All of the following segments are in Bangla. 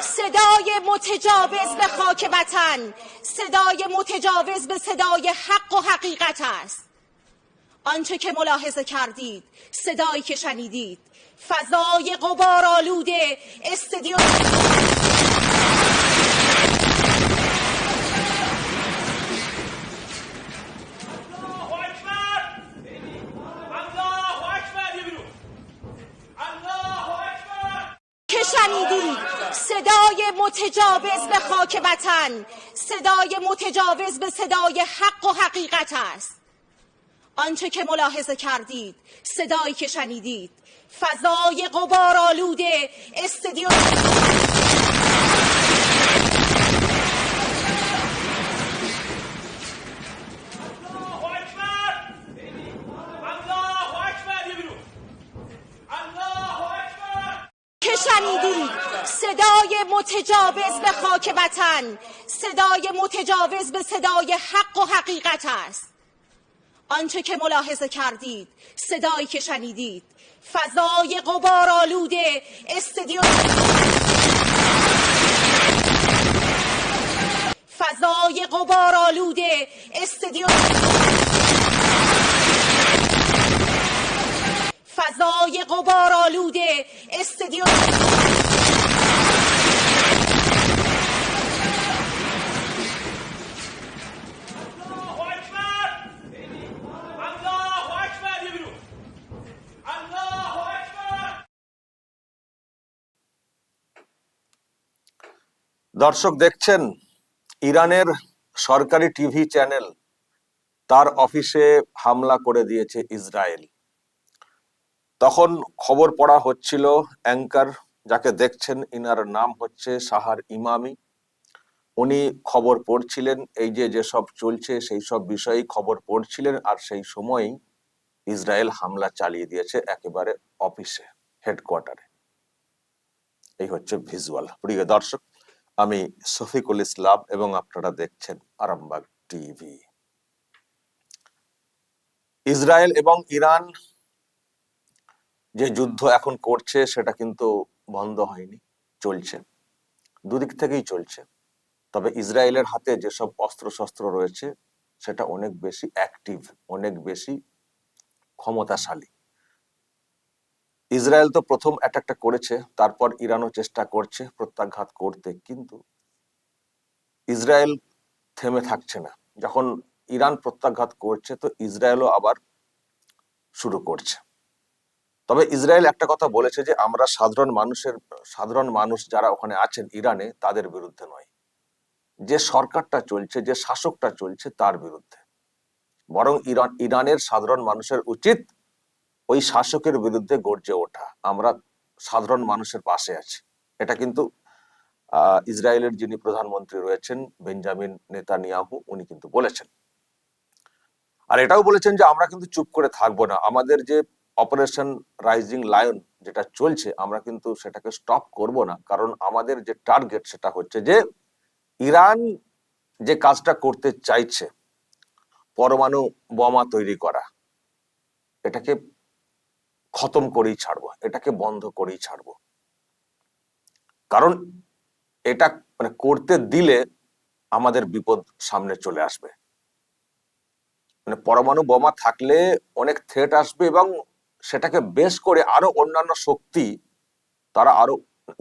صدای متجاوز به خاک وطن. صدای متجاوز به صدای حق و حقیقت است. آنچه که ملاحظه کردید صدایی که شنیدید. فضای غبارآلوده استدیو شنیدید صدای متجاوز به خاک وطن. صدای متجاوز به صدای حق و حقیقت است. آنچه که ملاحظه کردید صدایی که شنیدید. فضای غبارآلوده استدیو شنیدید صدای متجاوز به خاک وطن. صدای متجاوز به صدای حق و حقیقت است. آنچه که ملاحظه کردید صدایی که شنیدید. فضای غبارآلوده استدیو فضای غبارآلوده استدیو بیرون الله اکبر দর্শক দেখছেন ইরানের সরকারি টিভি চ্যানেল তার অফিসে হামলা করে দিয়েছে ইসরায়েল তখন খবর পড়া হচ্ছিল, অ্যাঙ্কার যাকে দেখছেন, ইনার নাম হচ্ছে সাহার ইমামি। উনি খবর পড়ছিলেন, এই যে যেসব চলছে, সেই সব বিষয়েই খবর পড়ছিলেন, আর সেই সময়ই ইসরায়েল হামলা চালিয়ে দিয়েছে একেবারে অফিসে, হেডকোয়ার্টারে। এই হচ্ছে ভিজুয়াল। প্রিয় দর্শক, আমি শফিকুল ইসলাম এবং আপনারা দেখছেন আরামবাগ টিভি। ইসরায়েল এবং ইরান যে যুদ্ধ এখন করছে, সেটা কিন্তু বন্ধ হয়নি, চলছে। দুদিক থেকেই চলছে। তবে ইসরায়েলের হাতে যেসব অস্ত্র শস্ত্র রয়েছে, সেটা অনেক বেশি অ্যাক্টিভ অনেক বেশি ক্ষমতাশালী। ইসরায়েল তো প্রথম অ্যাটাকটা করেছে, তারপর ইরানও চেষ্টা করছে প্রত্যাঘাত করতে, কিন্তু ইসরায়েল থেমে থাকছে না। যখন ইরান প্রত্যাঘাত করছে, তো ইসরায়েলও আবার শুরু করছে। তবে ইসরায়েল একটা কথা বলেছে যে, আমরা সাধারণ মানুষের, সাধারণ মানুষ যারা ওখানে আছেন ইরানে, তাদের বিরুদ্ধে নয়। যে সরকারটা চলছে, যে শাসকটা চলছে, তার বিরুদ্ধে। বরং ইরান ইরানের সাধারণ মানুষের উচিত ওই শাসকের বিরুদ্ধে গর্জে ওঠা। আমরা সাধারণ মানুষের পাশে আছি। এটা কিন্তু ইসরায়েলের যিনি প্রধানমন্ত্রী রয়েছেন, বেঞ্জামিন নেতানিয়াহু, উনি কিন্তু বলেছেন। আর এটাও বলেছেন যে, আমরা কিন্তু চুপ করে থাকব না। আমাদের যে অপারেশন রাইজিং লায়ন যেটা চলছে, আমরা কিন্তু সেটাকে স্টপ করব না। কারণ আমাদের যে টার্গেট সেটা হচ্ছে যে, ইরান যে কাজটা করতে চাইছে, পরমাণু বোমা তৈরি করা, এটাকে খতম করেই ছাড়বো, এটাকে বন্ধ করেই ছাড়বো। কারণ এটা মানে করতে দিলে আমাদের বিপদ সামনে চলে আসবে। মানে পরমাণু বোমা থাকলে অনেক থ্রেট আসবে এবং সেটাকে বেশ করে আরও অন্যান্য শক্তি তারা আরও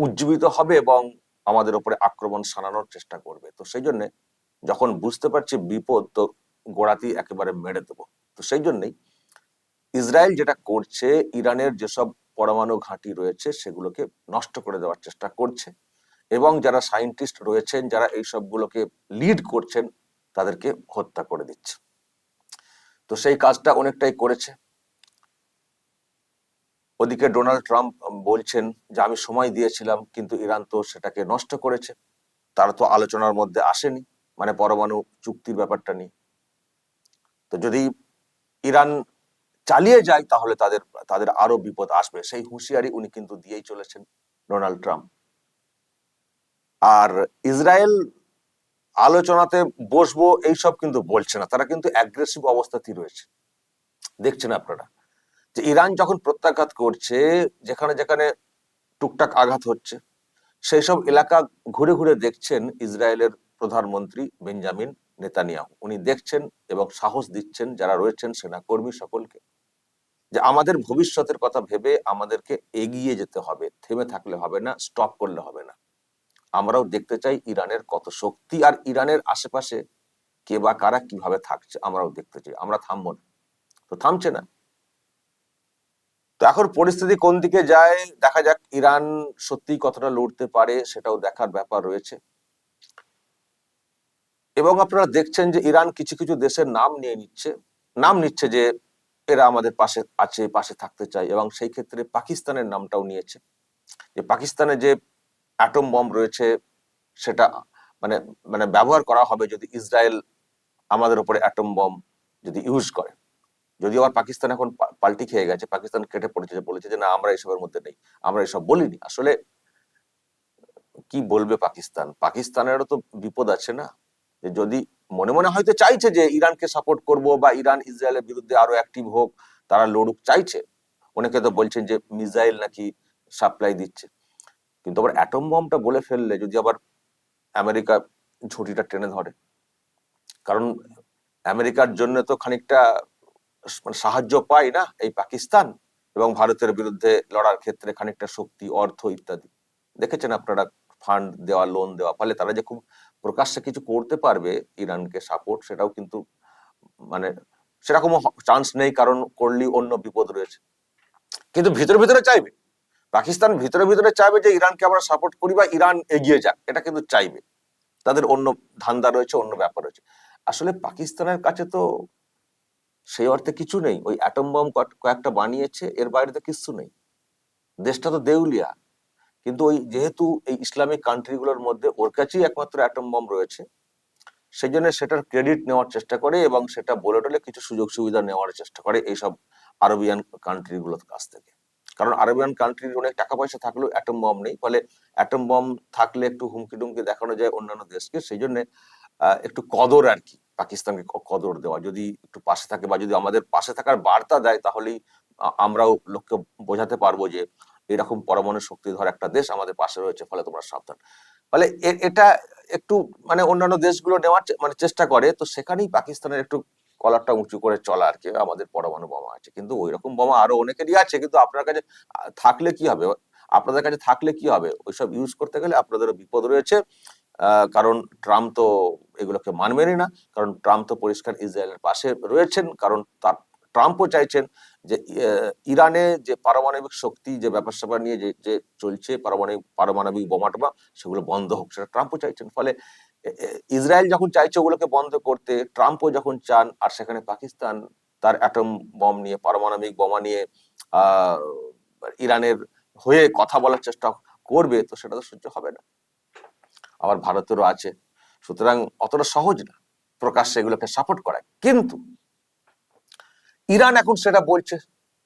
উজ্জীবিত হবে এবং আমাদের উপরে আক্রমণ সানানোর চেষ্টা করবে। তো সেই জন্য যখন বুঝতে পারছি বিপদ, তো গোড়াতেই একেবারে মেরে দেবো। তো সেই জন্যই ইসরায়েল যেটা করছে, ইরানের যেসব পরমাণু ঘাঁটি রয়েছে, সেগুলোকে নষ্ট করে দেওয়ার চেষ্টা করছে এবং যারা সায়েন্টিস্ট রয়েছেন, যারা এই সবগুলোকে লিড করছেন, তাদেরকে হত্যা করে দিচ্ছে। তো সেই কাজটা অনেকটাই করেছে। ওদিকে ডোনাল্ড ট্রাম্প বলছেন যে, আমি সময় দিয়েছিলাম, কিন্তু ইরান তো সেটাকে নষ্ট করেছে। তারা তো আলোচনার মধ্যে আসেনি মানে পরমাণু চুক্তির ব্যাপারটা নিয়ে। তো যদি ইরান চালিয়ে যায়, তাহলে তাদের তাদের আরও বিপদ আসবে। সেই হুঁশিয়ারি উনি কিন্তু দিয়েই চলেছেন ডোনাল্ড ট্রাম্প। আর ইসরায়েল আলোচনাতে বসবো, এইসব কিন্তু বলছে না। তারা কিন্তু অ্যাগ্রেসিভ অবস্থাতেই রয়েছে। দেখছেন আপনারা। যে ইরান যখন প্রত্যাঘাত করছে, যেখানে যেখানে টুকটাক আঘাত হচ্ছে সেই সব এলাকা ঘুরে ঘুরে দেখছেন ইসরায়েলের প্রধানমন্ত্রী বেঞ্জামিন নেতানিয়াহু। উনি দেখছেন এবং সাহস দিচ্ছেন যারা রয়েছেন সেনাকর্মী সকলকে যে আমাদের ভবিষ্যতের কথা ভেবে আমাদেরকে এগিয়ে যেতে হবে, থেমে থাকলে হবে না, স্টপ করলে হবে না। আমরাও দেখতে চাই ইরানের কত শক্তি আর ইরানের আশেপাশে কে বা কারা কীভাবে থাকছে, আমরাও দেখতে চাই। আমরা থামবো না। তো থামছে না। তো এখন পরিস্থিতি কোন দিকে যায়, দেখা যাক ইরান সত্যি কতটা লড়তে পারে সেটাও দেখার ব্যাপার রয়েছে। এবং আপনারা দেখছেন যে ইরান কিছু কিছু দেশের নাম নিয়ে নিচ্ছে, নাম নিচ্ছে যে এরা আমাদের পাশে আছে, পাশে থাকতে চায় এবং সেই ক্ষেত্রে পাকিস্তানের নামটাও নিয়েছে। যে পাকিস্তানে যে অ্যাটম বম্ব রয়েছে সেটা মানে মানে ব্যবহার করা হবে যদি ইসরায়েল আমাদের উপরে অ্যাটম বম্ব যদি ইউজ করে। যদি আবার পাকিস্তান এখন পাল্টি খেয়ে গেছে, পাকিস্তান কেটে পড়েছে, বলেছে যে না, আমরা এসবের মধ্যে নেই, আমরা এসব বলিনি। আসলে কি বলবে পাকিস্তান? পাকিস্তানেরও তো বিপদ আছে না? যে যদি মনে মনে হয়তো চাইছে যে ইরানকে সাপোর্ট করব বা ইরান ইসরায়েলের বিরুদ্ধে আরও অ্যাক্টিভ হোক, তারা লড়ুক, চাইছে। অনেকে তো বলছেন যে মিসাইল নাকি সাপ্লাই দিচ্ছে। কিন্তু আবার অ্যাটম বমটা বলে ফেললে, যদি আবার আমেরিকা ঝুঁটিটা টেনে ধরে, কারণ আমেরিকার জন্য তো খানিকটা মানে সাহায্য পায় না এই পাকিস্তান এবং ভারতের বিরুদ্ধে লড়ার ক্ষেত্রে খানিকটা শক্তি, অর্থ ইত্যাদি। দেখেছেন আপনারা ফান্ড দেওয়া লোন দেওয়া, ফলে তারা যে খুব প্রকাশ্যে কিছু করতে পারবে, ইরানকে সাপোর্ট সেটাও কিন্তু মানে সেরকম চান্স নেই, কারণ করলেই অন্য বিপদ রয়েছে। কিন্তু ভিতরে ভিতরে চাইবে। পাকিস্তান ভিতরে ভিতরে চাইবে যে ইরানকে আমরা সাপোর্ট করি বা ইরান এগিয়ে যাক, এটা কিন্তু চাইবে। তাদের অন্য ধান্দা রয়েছে, অন্য ব্যাপার রয়েছে। আসলে পাকিস্তানের কাছে তো সেই অর্থে কিছু নেই। ওই অ্যাটম বম কয়েকটা বানিয়েছে, এর বাইরে তো কিছু নেই। দেশটা তো দেউলিয়া। কিন্তু ওই যেহেতু এই ইসলামিক কান্ট্রিগুলোর মধ্যে ওর কাছেই একমাত্র অ্যাটম বম রয়েছে সেই জন্য সেটার ক্রেডিট নেওয়ার চেষ্টা করে এবং সেটা বলে টলে কিছু সুযোগ সুবিধা নেওয়ার চেষ্টা করে এইসব আরবিয়ান কান্ট্রিগুলোর কাছ থেকে। কারণ আরবিয়ান কান্ট্রির অনেক টাকা পয়সা থাকলেও অ্যাটম বম নেই। ফলে অ্যাটম বম থাকলে একটু হুমকি টুমকি দেখানো যায় অন্যান্য দেশকে সেই জন্য একটু কদর আর কি। পাকিস্তানকে কদর দেওয়া, যদি একটু পাশে থাকে বা যদি আমাদের পাশে থাকার বার্তা দেয়, তাহলেই আমরাও লোককে বোঝাতে পারব যে এরকম পরমাণু শক্তিধর একটা দেশ আমাদের পাশে রয়েছে, ফলে তোমরা সাবধান। ফলে এটা একটু মানে অন্যান্য দেশগুলো নেওয়ার মানে চেষ্টা করে, তো সেখানেই পাকিস্তানের একটু কলারটা উঁচু করে চলা আর কি, আমাদের পরমাণু বোমা আছে। কিন্তু ওই রকম বোমা আরও অনেকেরই আছে, কিন্তু আপনার কাছে থাকলে কি হবে? আপনাদের কাছে থাকলে কি হবে? ওইসব ইউজ করতে গেলে আপনাদেরও বিপদ রয়েছে। কারণ ট্রাম্প তো এগুলোকে মানবেনই না, কারণ ট্রাম্প তো পরিষ্কার ইসরায়েলের পাশে রয়েছেন, কারণ তার, ট্রাম্পও চাইছেন যে ইরানে যে পারমাণবিক শক্তি, যে ব্যাপার স্যাপার নিয়ে যে যে চলছে, পারমাণবিক পারমাণবিক বোমা টোমা সেগুলো বন্ধ হোক, সেটা ট্রাম্পও চাইছেন। ফলে ইসরায়েল যখন চাইছে ওগুলোকে বন্ধ করতে, ট্রাম্পও যখন চান, আর সেখানে পাকিস্তান তার অ্যাটম বম নিয়ে, পারমাণবিক বোমা নিয়ে ইরানের হয়ে কথা বলার চেষ্টা করবে, তো সেটা তো সহ্য হবে না। আবার ভারতেরও আছে। সুতরাং অতটা সহজ না প্রকাশ্যে এগুলোকে সাপোর্ট করা। কিন্তু ইরান এখন সেটা বলছে,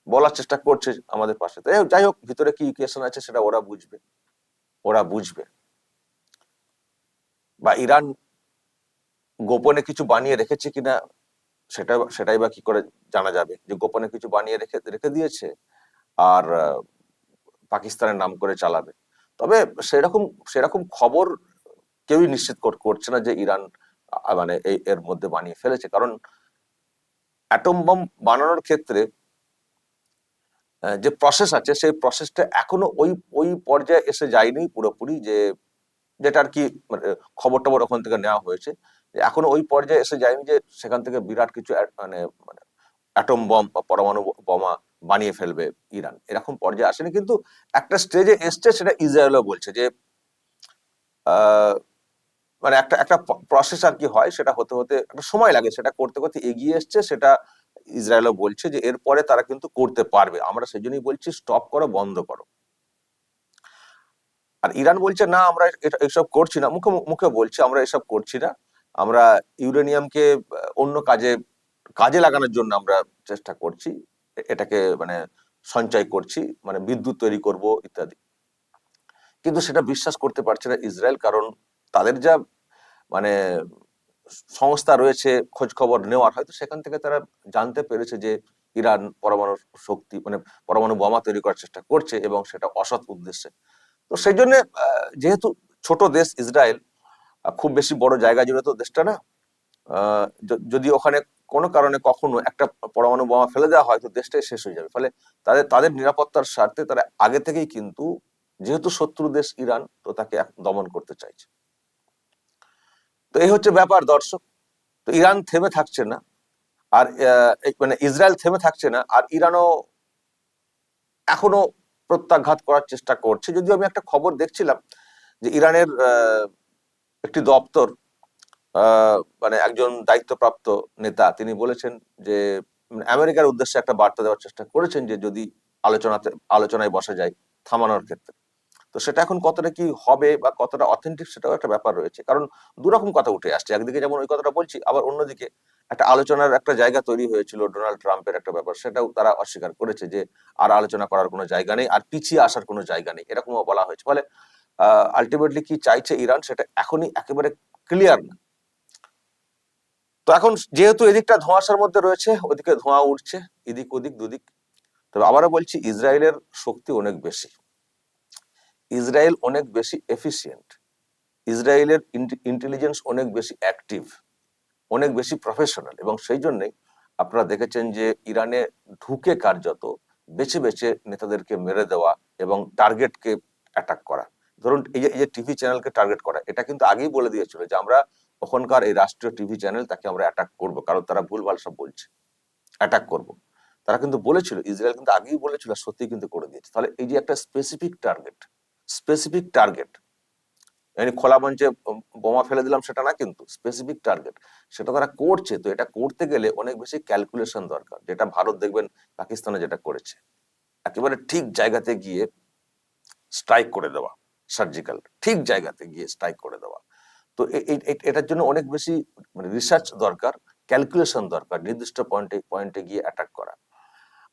বলার চেষ্টা করছে আমাদের পাশে। যাই হোক, ভিতরে কি ইকুয়েশন আছে সেটা ওরা বুঝবে। ওরা বুঝবে। বা ইরান গোপনে কিছু বানিয়ে রেখেছে কিনা, সেটা, সেটাই বা কি করে জানা যাবে। যে গোপনে কিছু বানিয়ে রেখে রেখে দিয়েছে আর পাকিস্তানের নাম করে চালাবে। তবে সেরকম সেরকম খবর কেউই নিশ্চিত কর- করছে না যে ইরান মানে এর মধ্যে বানিয়ে ফেলেছে। কারণ অ্যাটম বম বানানোর ক্ষেত্রে যে প্রসেস আছে সেই প্রসেসটা এখনও ওই ওই পর্যায়ে এসে যায়নি পুরোপুরি যে যেটা আর কি মানে খবর টবর ওখান থেকে নেওয়া হয়েছে। এখনও ওই পর্যায়ে এসে যায়নি যে সেখান থেকে বিরাট কিছু মানে মানে অ্যাটম বম বা পরমাণু বোমা বানিয়ে ফেলবে ইরান। এরকম পর্যায়ে আসেনি। কিন্তু একটা স্টেজে এসছে সেটা ইসরায়েলও বলছে যে আহ, মানে একটা একটা প্রসেস আর কি হয়, সেটা হতে হতে একটা সময় লাগে, সেটা করতে করতে এগিয়ে এসছে, সেটা ইসরায়েলও বলছে যে এরপরে তারা কিন্তু করতে পারবে। আমরা সেই জন্যই বলছি স্টপ করো, বন্ধ করো। আর ইরান বলছে, না, আমরা এসব করছি না। মুখে মুখে বলছে, আমরা এসব করছি না। আমরা ইউরেনিয়ামকে, অন্য কাজে কাজে লাগানোর জন্য আমরা চেষ্টা করছি। এটাকে মানে সঞ্চয় করছি মানে বিদ্যুৎ তৈরি করব, ইত্যাদি। কিন্তু সেটা বিশ্বাস করতে পারছে না ইসরায়েল, কারণ তাদের যা মানে সংস্থা রয়েছে খোঁজ খবর নেওয়ার, হয়তো সেখান থেকে তারা জানতে পেরেছে যে ইরান পরমাণু শক্তি মানে পরমাণু বোমা তৈরি করার চেষ্টা করছে এবং সেটা অসৎ উদ্দেশ্যে। তো সেই জন্য যেহেতু ছোট দেশ ইসরায়েল খুব বেশি বড় জায়গা জুড়ে তো দেশটা না যদি ওখানে কোনো কারণে কখনো একটা পরমাণু বোমা ফেলে দেওয়া হয়, তো দেশটাই শেষ হয়ে যাবে। ফলে তাদের তাদের নিরাপত্তার স্বার্থে তারা আগে থেকেই কিন্তু, যেহেতু শত্রু দেশ ইরান, তো তাকে দমন করতে চাইছে। তো এই হচ্ছে ব্যাপার, দর্শক। তো ইরান থেমে থাকছে না, আর মানে ইসরায়েল থেমে থাকছে না, আর ইরানও এখনও প্রত্যাঘাত করার চেষ্টা করছে। যদিও আমি একটা খবর দেখছিলাম যে ইরানের একটি দপ্তর মানে একজন দায়িত্বপ্রাপ্ত নেতা, তিনি বলেছেন যে মানে আমেরিকার উদ্দেশ্যে একটা বার্তা দেওয়ার চেষ্টা করেছেন যে যদি আলোচনাতে, আলোচনায় বসা যায় থামানোর ক্ষেত্রে। তো সেটা এখন কতটা কি হবে বা কতটা অথেন্টিক সেটাও একটা ব্যাপার রয়েছে। কারণ দুরকম কথা উঠে আসছে। একদিকে যেমন ওই কথাটা বলছি, আবার অন্যদিকে একটা আলোচনার একটা জায়গা তৈরি হয়েছিল ডোনাল্ড ট্রাম্পের একটা ব্যাপার। সেটাও তারা অস্বীকার করেছে যে আর আলোচনা করার কোনো জায়গা নেই আর পিছিয়ে আসার কোনো জায়গা নেই। এরকমও বলা হয়েছে। ফলে আলটিমেটলি কি চাইছে ইরান সেটা এখনই একেবারে ক্লিয়ার না। তো এখন যেহেতু এদিকটা ধোঁয়াশার মধ্যে রয়েছে, ওদিকে ধোঁয়া উঠছে, এদিক ওদিক দুদিক। তবে আবারও বলছি, ইসরায়েলের শক্তি অনেক বেশি। ইসরায়েল অনেক বেশি এফিসিয়েন্ট ইসরায়েলের ইন্টেলিজেন্স অনেক বেশি অ্যাক্টিভ অনেক বেশি প্রফেশনাল এবং সেই জন্যই আপনারা দেখেছেন যে ইরানে ঢুকে কার্যত বেছে বেছে নেতাদেরকে মেরে দেওয়া এবং টার্গেটকে অ্যাটাক করা। ধরুন এই যে টিভি চ্যানেলকে টার্গেট করা, এটা কিন্তু আগেই বলে দিয়েছিল যে আমরা ওখানকার এই রাষ্ট্রীয় টিভি চ্যানেল তাকে আমরা অ্যাটাক করব, কারণ তারা ভুলভাল সব বলছে অ্যাটাক করব। তারা কিন্তু বলেছিল, ইসরায়েল কিন্তু আগেই বলেছিল সত্যি কিন্তু করে দিয়েছে। তাহলে এই যে একটা স্পেসিফিক টার্গেট স্পেসিফিক টার্গেট মানে খোলা মঞ্চে বোমা ফেলে দিলাম সেটা না কিন্তু স্পেসিফিক টার্গেট সেটা তারা করছে, তো এটা করতে গেলে অনেক বেশি ক্যালকুলেশন দরকার। যেটা ভারত দেখবেন পাকিস্তানে যেটা করেছে। একেবারে ঠিক জায়গাতে গিয়ে স্ট্রাইক করে দেওয়া সার্জিক্যাল ঠিক জায়গাতে গিয়ে স্ট্রাইক করে দেওয়া। তো এটার জন্য অনেক বেশি মানে রিসার্চ দরকার ক্যালকুলেশন দরকার, নির্দিষ্ট পয়েন্টে পয়েন্টে গিয়ে অ্যাটাক করা।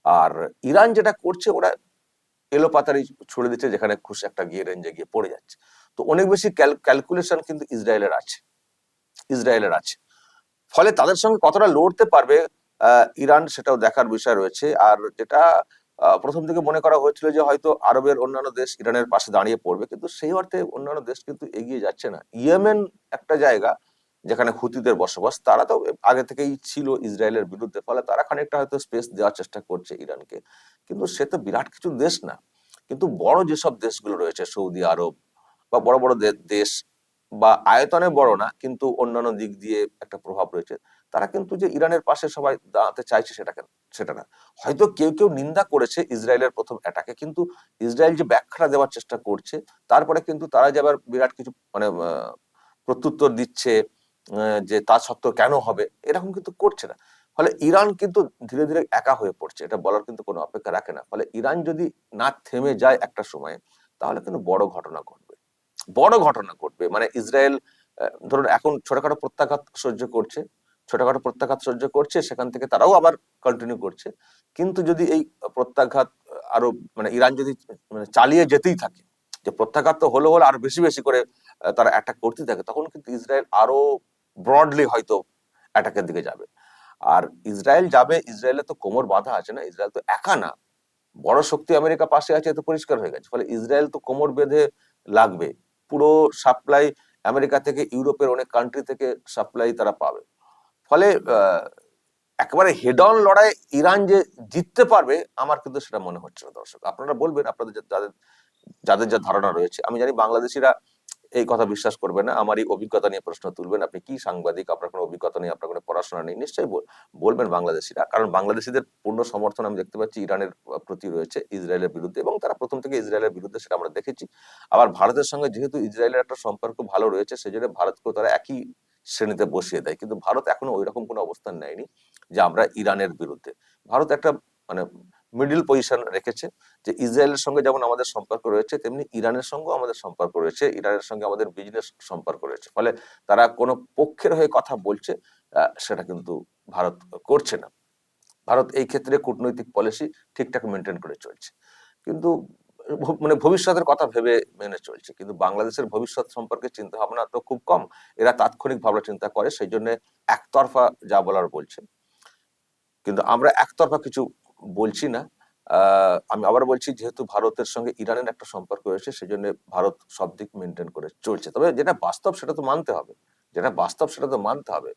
আর ইরান যেটা করছে, ওরা এলোপাতারি ছুড়ে দিচ্ছে, যেখানে খুশি একটা গিয়ে রেঞ্জে গিয়ে পড়ে যাচ্ছে। তো অনেক বেশি ক্যালকুলেশন কিন্তু ইসরায়েলের আছে। ইসরায়েলের আছে। ফলে তাদের সঙ্গে কতটা লড়তে পারবে ইরান সেটাও দেখার বিষয় রয়েছে। আর যেটা প্রথম থেকে মনে করা হয়েছিল যে হয়তো আরবের অন্যান্য দেশ ইরানের পাশে দাঁড়িয়ে পড়বে, কিন্তু সেই অর্থে অন্যান্য দেশ কিন্তু এগিয়ে যাচ্ছে না। ইয়েমেন একটা জায়গা যেখানে হুতিদের বসবাস, তারা তো আগে থেকেই ছিল ইসরায়েলের বিরুদ্ধে, ফলে তারা খানিকটা হয়তো স্পেস দেওয়ার চেষ্টা করছে ইরানকে। কিন্তু সে তো বিরাট কিছু দেশ না। কিন্তু বড় যেসব দেশগুলো রয়েছে, সৌদি আরব বা বড় বড় দেশ বা আয়তনে বড় না, কিন্তু অন্যান্য দিক দিয়ে একটা প্রভাব রয়েছে, তারা কিন্তু যে ইরানের পাশে সবাই দাঁড়াতে চাইছে সেটা সেটা না। হয়তো কেউ কেউ নিন্দা করেছে ইসরায়েলের প্রথম অ্যাটাকে কিন্তু ইসরায়েল যে ব্যাখ্যাটা দেওয়ার চেষ্টা করছে, তারপরে কিন্তু তারা যে আবার বিরাট কিছু মানে প্রত্যুত্তর দিচ্ছে যে তা সত্ত্বেও কেন হবে, এরকম কিন্তু করছে না। ফলে ইরান কিন্তু ধীরে ধীরে একা হয়ে পড়ছে, এটা বলার কিন্তু কোনো অপেক্ষা রাখে না। ফলে ইরান যদি না থেমে যায় একটা সময়ে, তাহলে কিন্তু বড় ঘটনা ঘটবে। বড় ঘটনা ঘটবে। মানে ইসরায়েল ধরুন এখন ছোটখাটো প্রত্যাঘাত সহ্য করছে, ছোটখাটো প্রত্যাঘাত সহ্য করছে, সেখান থেকে তারাও আবার কন্টিনিউ করছে। কিন্তু যদি এই প্রত্যাঘাত আরও মানে ইরান যদি মানে চালিয়ে যেতেই থাকে, যে প্রত্যাঘাত তো হলো হলো আরও বেশি বেশি করে তারা অ্যাটাক করতে থাকে, তখন কিন্তু ইসরায়েল আরও ব্রডলি হয়তো অ্যাটাকের দিকে যাবে। আর ইসরায়েল যাবে ইসরায়েলের তো কোমর বাঁধা আছে না, ইসরায়েল তো একা না। বড় শক্তি আমেরিকা পাশে আছে এত পরিষ্কার হয়ে গেছে। ফলে ইসরায়েল তো কোমর বেঁধে লাগবে। পুরো সাপ্লাই আমেরিকা থেকে, ইউরোপের অনেক কান্ট্রি থেকে সাপ্লাই তারা পাবে। ফলে একেবারে হেড অন লড়াই ইরান যে জিততে পারবে, আমার কিন্তু সেটা মনে হচ্ছে না দর্শক। আপনারা বলবেন, আপনাদের যাদের যাদের যা ধারণা রয়েছে। আমি জানি বাংলাদেশিরা এই কথা বিশ্বাস করবে না। আমার এই অভিজ্ঞতা নিয়ে প্রশ্ন তুলবেন। আপনি কি সাংবাদিক? আপনার কোনো অভিজ্ঞতা নেই, আপনার কোনো পড়াশোনা নেই, নিশ্চয়ই বলবেন বাংলাদেশিরা। কারণ বাংলাদেশিদের পূর্ণ সমর্থন আমি দেখতে পাচ্ছি ইরানের প্রতি রয়েছে, ইসরায়েলের বিরুদ্ধে। এবং তারা প্রথম থেকে ইসরায়েলের বিরুদ্ধে সেটা আমরা দেখেছি। আবার ভারতের সঙ্গে যেহেতু ইসরায়েলের একটা সম্পর্ক ভালো রয়েছে, সেজন্য ভারতকেও তারা একই শ্রেণীতে বসিয়ে দেয়। কিন্তু ভারত এখনও ওই রকম কোনো অবস্থান নেয়নি যে আমরা ইরানের বিরুদ্ধে। ভারত একটা মানে মিডল পজিশন রেখেছে, যে ইসরায়েলের সঙ্গে যেমন আমাদের সম্পর্ক রয়েছে, তেমনি ইরানের সঙ্গেও আমাদের সম্পর্ক রয়েছে, ইরানের সঙ্গে আমাদের বিজনেস সম্পর্ক রয়েছে। ফলে তারা কোনো পক্ষের হয়ে কথা বলছে সেটা কিন্তু ভারত করছে না। ভারত এই ক্ষেত্রে কূটনৈতিক পলিসি ঠিকঠাক মেনটেন করে চলছে। কিন্তু মানে ভবিষ্যতের কথা ভেবে মেনে চলছে। কিন্তু বাংলাদেশের ভবিষ্যৎ সম্পর্কে চিন্তা ভাবনা তো খুব কম। এরা তাৎক্ষণিক ভাবনা চিন্তা করে, সেই জন্য একতরফা যা বলার বলছে। কিন্তু আমরা একতরফা কিছু বলছি না। আমি আবার বলছি যেহেতু ভারতের সঙ্গে ইরানের একটা সম্পর্ক রয়েছে, সেজন্য ভারত সব দিক মেনটেন করে চলছে। তবে যেটা বাস্তব সেটা তো মানতে হবে। যেটা বাস্তব সেটা তো মানতে হবে।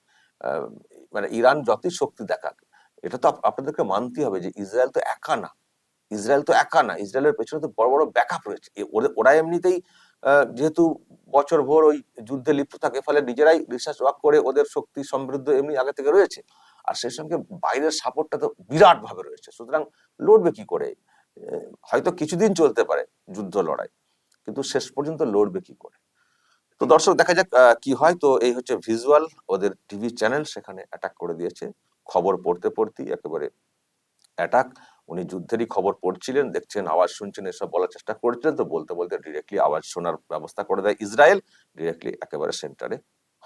মানে ইরান যতই শক্তি দেখাক, এটা তো আপনাদেরকে মানতেই হবে যে ইসরায়েল তো একা না। ইসরায়েল তো একা না। ইসরায়েলের পেছনে তো বড় বড় ব্যাকআপ রয়েছে। ওরা- এমনিতেই যেহেতু বছর ভোর ওই যুদ্ধে লিপ্ত থাকে, ফলে নিজেরাই রিসার্চ ওয়ার্ক করে ওদের শক্তি সমৃদ্ধ এমনি আগে থেকে রয়েছে। আর সেই সঙ্গে বাইরের সাপোর্টটা তো বিরাট ভাবে রয়েছে। সুতরাং লড়বে কি করে? হয়তো কিছুদিন চলতে পারে যুদ্ধ লড়াই, কিন্তু শেষ পর্যন্ত লড়বে কি করে? তো দর্শক, দেখা যাক কি হয়। তো এই হচ্ছে ভিজুয়াল ওদের টিভি চ্যানেল সেখানে অ্যাটাক করে দিয়েছে। খবর পড়তে পড়তেই একেবারে অ্যাটাক উনি যুদ্ধেরই খবর পড়ছিলেন, দেখছেন, আওয়াজ শুনছেন, এসব বলার চেষ্টা করছিলেন। তো বলতে বলতে ডিরেক্টলি আওয়াজ শোনার ব্যবস্থা করে দেয় ইসরায়েল। ডিরেক্টলি একেবারে সেন্টারে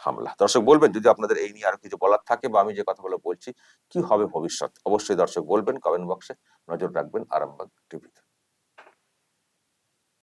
হামলা। দর্শক বলবেন, যদি আপনাদের এই নিয়ে আরও কিছু বলার থাকে বা আমি যে কথাগুলো বলছি, কি হবে ভবিষ্যৎ? অবশ্যই দর্শক বলবেন কমেন্ট বক্সে নজর রাখবেন, আরামবাগ টিভিতে।